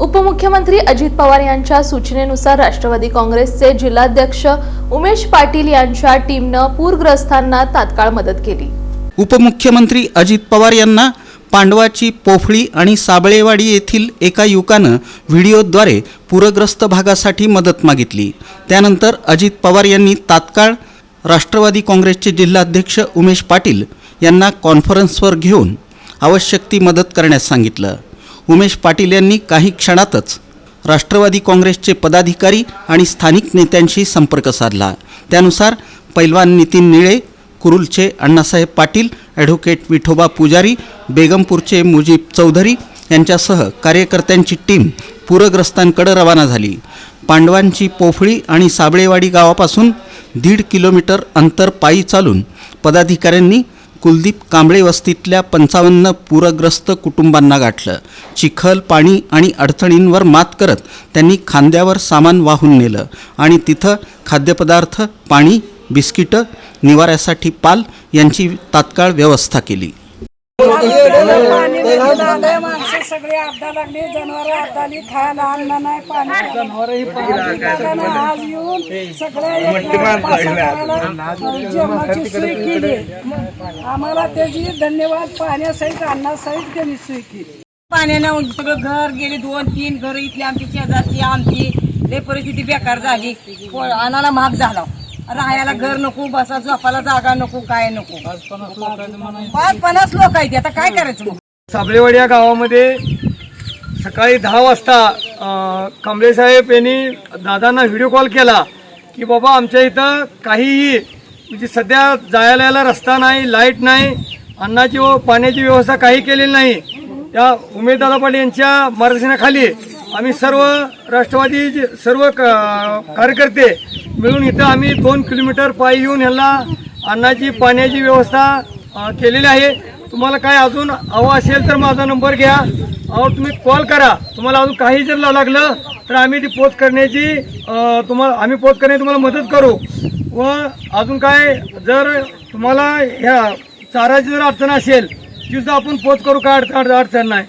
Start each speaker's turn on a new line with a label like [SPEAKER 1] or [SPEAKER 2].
[SPEAKER 1] उपमुख्यमंत्री अजित पवार यांच्या सूचनेनुसार राष्ट्रवादी काँग्रेसचे जिल्हाध्यक्ष उमेश पाटील यांच्या टीमनं पूरग्रस्तांना तात्काळ मदत केली.
[SPEAKER 2] उपमुख्यमंत्री अजित पवार यांना पांडवाची पोफळी आणि साबळेवाडी येथील एका युवकानं व्हिडिओद्वारे पूरग्रस्त भागासाठी मदत मागितली. त्यानंतर अजित पवार यांनी तात्काळ राष्ट्रवादी काँग्रेसचे जिल्हाध्यक्ष उमेश पाटील यांना कॉन्फरन्सवर घेऊन आवश्यक ती मदत करण्यास सांगितलं. उमेश पाटील यांनी काही क्षणातच राष्ट्रवादी काँग्रेसचे पदाधिकारी आणि स्थानिक नेत्यांशी संपर्क साधला. त्यानुसार पैलवान नितीन निळे कुरुलचे अण्णासाहेब पाटील ॲडव्होकेट विठोबा पुजारी बेगमपूरचे मुजीब चौधरी यांच्यासह कार्यकर्त्यांची टीम पूरग्रस्तांकडे रवाना झाली. पांडवांची पोफळी आणि साबळेवाडी गावापासून दीड किलोमीटर अंतर पायी चालून पदाधिकाऱ्यांनी कुलदीप कांबळे वस्तीतल्या पंचावन्न पूरग्रस्त कुटुंबांना गाठलं. चिखल पाणी आणि अडचणींवर मात करत त्यांनी खांद्यावर सामान वाहून नेलं आणि तिथं खाद्यपदार्थ पाणी बिस्किटं निवाऱ्यासाठी पाल यांची तात्काळ व्यवस्था केली.
[SPEAKER 3] सगळे अर्धा लागली जनावर अर्धाली खायला अन्न नाही पाणी आज येऊन सगळ्या जेवणाची सोय केली. आम्हाला त्याची धन्यवाद पाण्यासहित अन्नासहित त्यांनी सोय केली.
[SPEAKER 4] पाण्यानं सगळं घर गेले दोन तीन घर इथली आमची शेजारची आमची. लय परिस्थिती बेकार झाली. आणायला महाग झाला. राहायला घर नको बसा झोपायला जागा नको काय नको. पाच पन्नास लोक आहेत आता काय करायचं
[SPEAKER 5] साबळेवाडी या गावामध्ये सकाळी दहा वाजता अं, साहेब यांनी दादांना व्हिडिओ कॉल केला की बाबा आमच्या इथं काहीही म्हणजे सध्या जायला यायला रस्ता नाही लाइट नाही अन्नाची व पाण्याची व्यवस्था काही केलेली नाही. त्या उमेददादा पाटील यांच्या मार्गदर्शनाखाली आम्ही सर्व राष्ट्रवादी सर्व क- कार्यकर्ते मिळून इथं आम्ही दोन किलोमीटर पायी येऊन ह्यांना अन्नाची पाण्याची व्यवस्था केलेली आहे. तुम्हाला काय अजून हवं असेल तर माझा नंबर घ्या. अहो तुम्ही कॉल करा. तुम्हाला अजून काही जर लागलं तर आम्ही ती पोच करण्याची तुम्हाला आम्ही पोच करण्याची तुम्हाला मदत करू. व अजून काय जर तुम्हाला ह्या चाराची जर अडचण असेल ती सुद्धा आपण पोच करू काय अडचण अडचण नाही.